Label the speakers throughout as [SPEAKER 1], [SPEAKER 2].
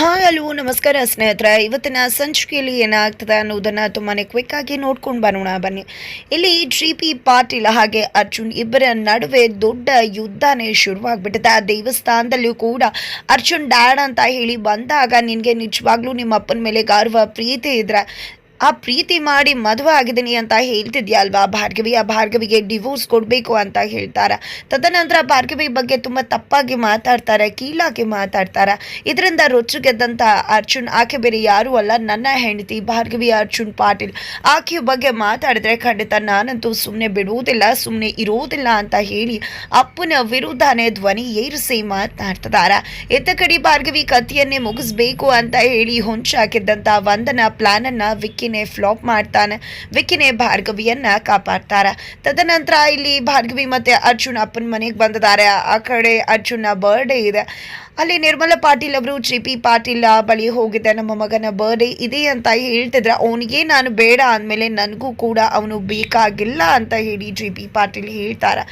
[SPEAKER 1] Hi hello, ನಮಸ್ಕಾರ ಸ್ನೇಹಿತರೆ. ಇವತ್ತಿನ ಸಂಚಿಕೆಯಲ್ಲಿ ಏನಾಗ್ತದೆ ಅನ್ನೋದನ್ನು ತುಂಬಾ ಕ್ವಿಕ್ ಆಗಿ ನೋಡ್ಕೊಂಡು ಬರೋಣ, ಬನ್ನಿ. ಇಲ್ಲಿ ಜಿ ಪಿ ಪಾಟೀಲ್ ಹಾಗೆ ಅರ್ಜುನ್ ಇಬ್ಬರ ನಡುವೆ ದೊಡ್ಡ ಯುದ್ಧನೇ ಶುರುವಾಗ್ಬಿಟ್ಟಿದೆ. ಆ ದೇವಸ್ಥಾನದಲ್ಲೂ ಕೂಡ ಅರ್ಜುನ್ ಡ್ಯಾಡ್ ಅಂತ ಹೇಳಿ ಬಂದಾಗ ನಿನಗೆ ನಿಜವಾಗ್ಲೂ ನಿಮ್ಮ ಅಪ್ಪನ ಮೇಲೆ ಗೌರವ, ಪ್ರೀತಿ ಇದ್ರೆ ಆ ಪ್ರೀತಿ ಮಾಡಿ ಮದುವೆ ಆಗಿದ್ದೀನಿ ಅಂತ ಹೇಳ್ತಿದ್ಯಾ ಅಲ್ವಾ ಭಾರ್ಗವಿ, ಆ ಭಾರ್ಗವಿಗೆ ಡಿವೋರ್ಸ್ ಕೊಡಬೇಕು ಅಂತ ಹೇಳ್ತಾರೆ? ತದನಂತರ ಭಾರ್ಗವಿ ಬಗ್ಗೆ ತುಂಬ ತಪ್ಪಾಗಿ ಮಾತಾಡ್ತಾರೆ, ಕೀಳಾಗಿ ಮಾತಾಡ್ತಾರೆ? ಇದರಿಂದ ರೊಚ್ಚುಗೆದ್ದಂಥ ಅರ್ಜುನ್, ಆಕೆ ಬೇರೆ ಯಾರೂ ಅಲ್ಲ, ನನ್ನ ಹೆಂಡತಿ ಭಾರ್ಗವಿ, ಅರ್ಜುನ್, ಪಾಟೀಲ್. ಆಕೆಯ ಬಗ್ಗೆ ಮಾತಾಡಿದ್ರೆ ಖಂಡಿತ ನಾನಂತೂ ಸುಮ್ಮನೆ ಬಿಡುವುದಿಲ್ಲ ಸುಮ್ಮನೆ ಇರುವುದಿಲ್ಲ ಅಂತ ಹೇಳಿ ಅಪ್ಪನ ವಿರುದ್ಧನೇ ಧ್ವನಿ ಏರಿಸಿ ಮಾತನಾಡ್ತಿದ್ದಾರೆ ಎತ್ತ ಕಡೆ ಭಾರ್ಗವಿ ಕಥೆಯನ್ನೇ ಮುಗಿಸ್ಬೇಕು ಅಂತ ಹೇಳಿ ಹೊಂಚಾಕಿದ್ದಂಥ ವಂದನ ಪ್ಲಾನನ್ನು ವಿಕ್ಕಿನೇ ಫ್ಲಾಪ್ ಮಾಡ್ತಾನೆ. ವಿಕಿನೇ ಭಾರ್ಗವಿಯನ್ನ ಕಾಪಾಡ್ತಾರ. ತದನಂತರ ಇಲ್ಲಿ ಭಾರ್ಗವಿ ಮತ್ತೆ ಅರ್ಜುನ್ ಅಪ್ಪನ ಮನೆಗೆ ಬಂದಿದ್ದಾರೆ. ಆ ಕಡೆ ಅರ್ಜುನ ಬರ್ಡೇ ಇದೆ. ಅಲ್ಲಿ ನಿರ್ಮಲಾ ಪಾಟೀಲ್ ಅವರು ಜಿ ಪಿ ಪಾಟೀಲ್ ಬಳಿ ಹೋಗಿದ್ದೆ ನಮ್ಮ ಮಗನ ಬರ್ಡೇ ಇದೆ ಅಂತ ಹೇಳ್ತಿದ್ರೆ, ಅವನಿಗೆ ನಾನು ಬೇಡ ಅಂದಮೇಲೆ ನನಗೂ ಕೂಡ ಅವನು ಬೇಕಾಗಿಲ್ಲ ಅಂತ ಹೇಳಿ ಜಿ ಪಿ ಪಾಟೀಲ್ ಹೇಳ್ತಾರೆ.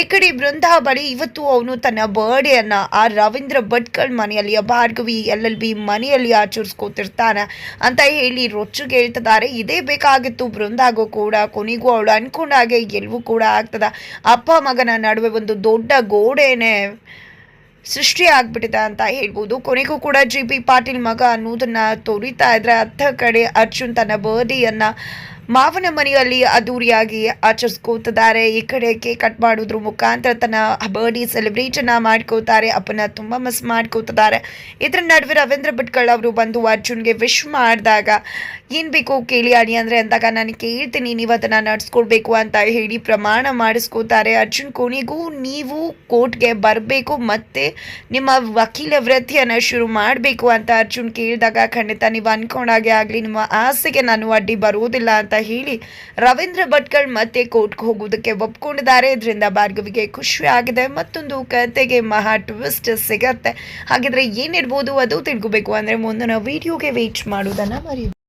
[SPEAKER 1] ಈ ಕಡೆ ಬೃಂದಾ ಬಳಿ ಇವತ್ತು ಅವನು ತನ್ನ ಬರ್ಡೇಯನ್ನು ಆ ರವೀಂದ್ರ ಭಟ್ಕಳ್ ಮನೆಯಲ್ಲಿ ಭಾರ್ಗವಿ ಎಲ್ ಎಲ್ ಬಿ ಮನೆಯಲ್ಲಿ ಆಚರಿಸ್ಕೋತಿರ್ತಾನೆ ಅಂತ ಹೇಳಿ ರೊಚ್ಚಿಗೆ ಹೇಳ್ತಿದ್ದಾರೆ ಇದೇ ಬೇಕಾಗಿತ್ತು. ಬೃಂದಾಗೂ ಕೂಡ, ಕೊನೆಗೂ ಅವಳು ಅನ್ಕೊಂಡಾಗೆ ಎಲ್ಲವೂ ಕೂಡ ಆಗ್ತದ. ಅಪ್ಪ ಮಗನ ನಡುವೆ ಒಂದು ದೊಡ್ಡ ಗೋಡೆನೇ ಸೃಷ್ಟಿ ಆಗ್ಬಿಟ್ಟಿದೆ ಅಂತ ಹೇಳ್ಬೋದು. ಕೊನೆಗೂ ಕೂಡ ಜಿ ಪಿ ಪಾಟೀಲ್ ಮಗ ಅನ್ನೋದನ್ನ ತೋರಿತಾ ಇದ್ರೆ ಅತ್ತ ಕಡೆ ಅರ್ಜುನ್ ತನ್ನ ಬರ್ಡೇಯನ್ನ ಮಾವನ ಮನೆಯಲ್ಲಿ ಅದ್ದೂರಿಯಾಗಿ ಆಚರಿಸ್ಕೋತಿದ್ದಾರೆ. ಈ ಕಡೆ ಕೇಕ್ ಕಟ್ ಮಾಡೋದ್ರ. ಮುಖಾಂತರ ತನ್ನ ಬರ್ಡೇ ಸೆಲೆಬ್ರೇಟನ್ನ ಮಾಡ್ಕೋತಾರೆ ಅಪ್ಪನ ತುಂಬ ಮಿಸ್ ಮಾಡ್ಕೋತಿದ್ದಾರೆ ಇದರ ನಡುವೆ ರವೀಂದ್ರ ಭಟ್ಕಳ್ ಅವರು ಬಂದು ಅರ್ಜುನ್ಗೆ ವಿಶ್ ಮಾಡಿದಾಗ, ಏನು ಬೇಕು ಕೇಳಿ ಅಣಿ ಅಂದರೆ ಅಂದಾಗ, ನಾನು ಕೇಳ್ತೀನಿ, ನೀವು ಅದನ್ನು ನಡ್ಸ್ಕೊಡ್ಬೇಕು ಅಂತ ಹೇಳಿ ಪ್ರಮಾಣ ಮಾಡಿಸ್ಕೋತಾರೆ ಅರ್ಜುನ್ ಕೊನೆಗೂ, ನೀವು ಕೋರ್ಟ್ಗೆ ಬರಬೇಕು ಮತ್ತು ನಿಮ್ಮ ವಕೀಲ ವೃತ್ತಿಯನ್ನು ಶುರು ಮಾಡಬೇಕು ಅಂತ ಅರ್ಜುನ್ ಕೇಳಿದಾಗ, ಖಂಡಿತ, ನೀವು ಅನ್ಕೊಂಡಾಗೆ ಆಗಲಿ. ನಿಮ್ಮ ಆಸೆಗೆ ನಾನು ಅಡ್ಡಿ ಬರುವುದಿಲ್ಲ ಅಂತ ಹೇಳಿ ರವೀಂದ್ರ ಭಟ್ಕಳ್ ಮತ್ತೆ ಕೋರ್ಟ್ಗೆ ಹೋಗುವುದಕ್ಕೆ ಒಪ್ಕೊಂಡಿದ್ದಾರೆ. ಇದರಿಂದ ಭಾರ್ಗವಿಗೆ ಖುಷಿ ಆಗಿದೆ. ಮತ್ತೊಂದು ಕತೆಗೆ ಮಹಾ ಟ್ವಿಸ್ಟ್ ಸಿಗತ್ತೆ. ಹಾಗಿದ್ರೆ ಏನಿರ್ಬೋದು ಅದು ತಿಳ್ಕೋಬೇಕು. ಅಂದರೆ ಮುಂದಿನ ವಿಡಿಯೋಗೆ ವೇಟ್ ಮಾಡೋದನ್ನು ಮರಿ